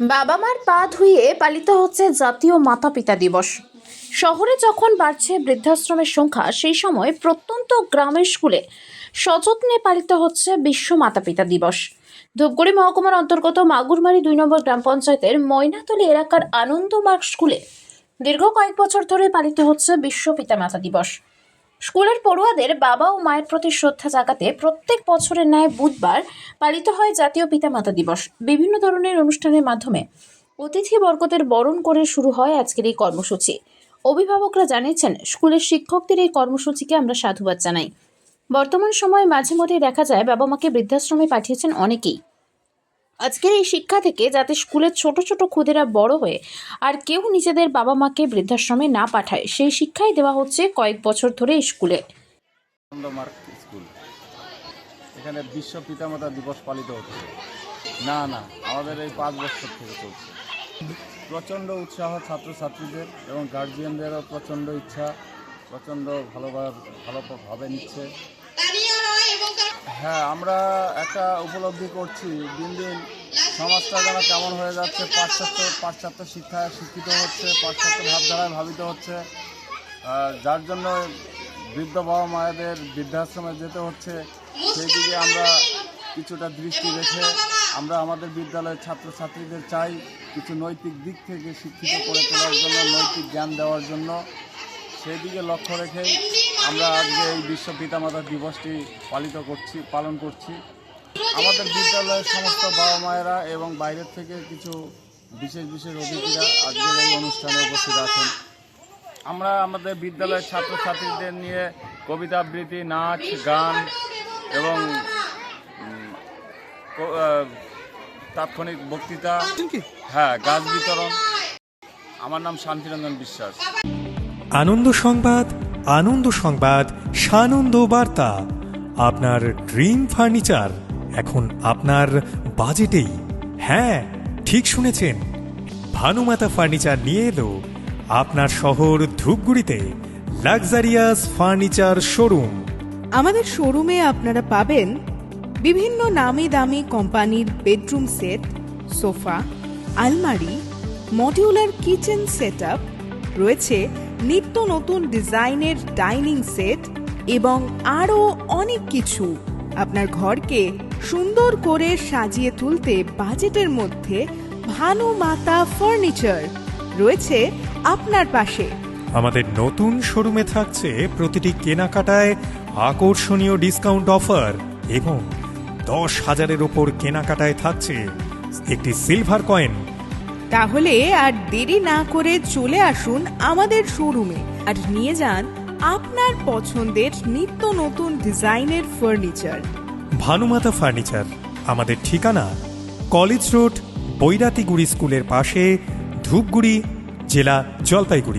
বাবা মার পা ধুয়ে পালিত হচ্ছে জাতীয় মাতা পিতা দিবস। শহরে যখন বাড়ছে বৃদ্ধাশ্রমের সংখ্যা, সেই সময় প্রত্যন্ত গ্রামের স্কুলে সযত্নে পালিত হচ্ছে বিশ্ব মাতা পিতা দিবস। ধূপগুড়ি মহকুমার অন্তর্গত মাগুরমারি দুই নম্বর গ্রাম পঞ্চায়েতের ময়নাতলী এলাকার আনন্দমার্গ স্কুলে দীর্ঘ কয়েক বছর ধরে পালিত হচ্ছে বিশ্ব পিতামাতা দিবস। স্কুলের পড়ুয়াদের বাবা ও মায়ের প্রতি শ্রদ্ধা জাগাতে প্রত্যেক বছরের ন্যায় বুধবার পালিত হয় জাতীয় পিতামাতা দিবস। বিভিন্ন ধরনের অনুষ্ঠানের মাধ্যমে অতিথি বর্গদের বরণ করে শুরু হয় আজকের এই কর্মসূচি। অভিভাবকরা জানিয়েছেন, স্কুলের শিক্ষকদের এই কর্মসূচিকে আমরা সাধুবাদ জানাই। বর্তমান সময়ে মাঝে মধ্যেই দেখা যায় বাবা মাকে বৃদ্ধাশ্রমে পাঠিয়েছেন অনেকেই। আজকের এই শিক্ষা থেকে যাতে স্কুলের ছোট ছোট খুদেরা বড় হয়ে আর কেউ নিজেদের বাবা মাকে বৃদ্ধাশ্রমে না পাঠায়, সেই শিক্ষাই দেওয়া হচ্ছে কয়েক বছর ধরে স্কুলে। স্কুল। এখানে বিশ্ব পিতামাতা দিবস পালিত হচ্ছে। না না, আমাদের এই পাঁচ বছর থেকে চলছে। প্রচণ্ড উৎসাহ ছাত্রছাত্রীদের এবং গার্জিয়ানদেরও প্রচণ্ড ইচ্ছা, প্রচণ্ড ভালোভাবে ভালোভাবে নিচ্ছে। হ্যাঁ আমরা একটা উপলব্ধি করছি। দিন দিন সমাজটা যেন কেমন হয়ে যাচ্ছে, পাশ্চাত্য পাশ্চাত্য শিক্ষায় শিক্ষিত হচ্ছে, পাশ্চাত্য ভাবধারায় ভাবিত হচ্ছে। যার জন্য বৃদ্ধ বাবা মায়েদের বৃদ্ধাশ্রমে যেতে হচ্ছে, সেই দিকে আমরা কিছুটা দৃষ্টি রেখে আমরা আমাদের বিদ্যালয়ের ছাত্রছাত্রীদের চাই কিছু নৈতিক দিক থেকে শিক্ষিত করে তোলার জন্য, নৈতিক জ্ঞান দেওয়ার জন্য। সেই দিকে লক্ষ্য রেখেই আমরা আজকে এই বিশ্ব পিতামাতা দিবসটি পালিত করছি পালন করছি। আমাদের বিদ্যালয়ের সমস্ত বাবা মায়েরা এবং বাইরের থেকে কিছু বিশেষ বিশেষ অতিথিরা আজকের এই অনুষ্ঠানে উপস্থিত আছেন। আমরা আমাদের বিদ্যালয়ের ছাত্রছাত্রীদের নিয়ে কবিতা আবৃত্তি নাচ গান এবং তাৎক্ষণিক বক্তৃতা হ্যাঁ গাছ বিতরণ। আমার নাম শান্তিরঞ্জন বিশ্বাস। আনন্দ সংবাদ আনন্দ সংবাদ, সানন্দ বার্তা। আপনার ড্রিম ফার্নিচার এখন আপনার বাজেটেই। হ্যাঁ ঠিক শুনেছেন। ভানুমাতা ফার্নিচার নিয়ে এলো আপনার শহর ধূপগুড়িতে, লাক্সারিয়াস ফার্নিচার শোরুম। আমাদের শোরুমে আপনারা পাবেন বিভিন্ন নামি দামি কোম্পানির বেডরুম সেট, সোফা, আলমারি, মডিউলার কিচেন সেটআপ, রয়েছে নিত্য নতুন ডিজাইনের ডাইনিং সেট এবং আরও অনেক কিছু আপনার ঘরকে সুন্দর করে সাজিয়ে তুলতে বাজেটের মধ্যে ভানু মাতা ফার্নিচার রয়েছে আপনার পাশে। আমাদের নতুন শোরুমে থাকছে প্রতিটি কেনাকাটায় আকর্ষণীয় ডিসকাউন্ট অফার এবং দশ হাজারের ওপর কেনাকাটায় থাকছে একটি সিলভার কয়েন। তাহলে আর দেরি না করে চলে আসুন আমাদের শোরুমে আর নিয়ে যান আপনার পছন্দের নিত্য নতুন ডিজাইনের ফার্নিচার ভানুমাতা ফার্নিচার আমাদের ঠিকানা কলেজ রোড, বৈরাতিগুড়ি স্কুলের পাশে ধূপগুড়ি, জেলা জলপাইগুড়ি।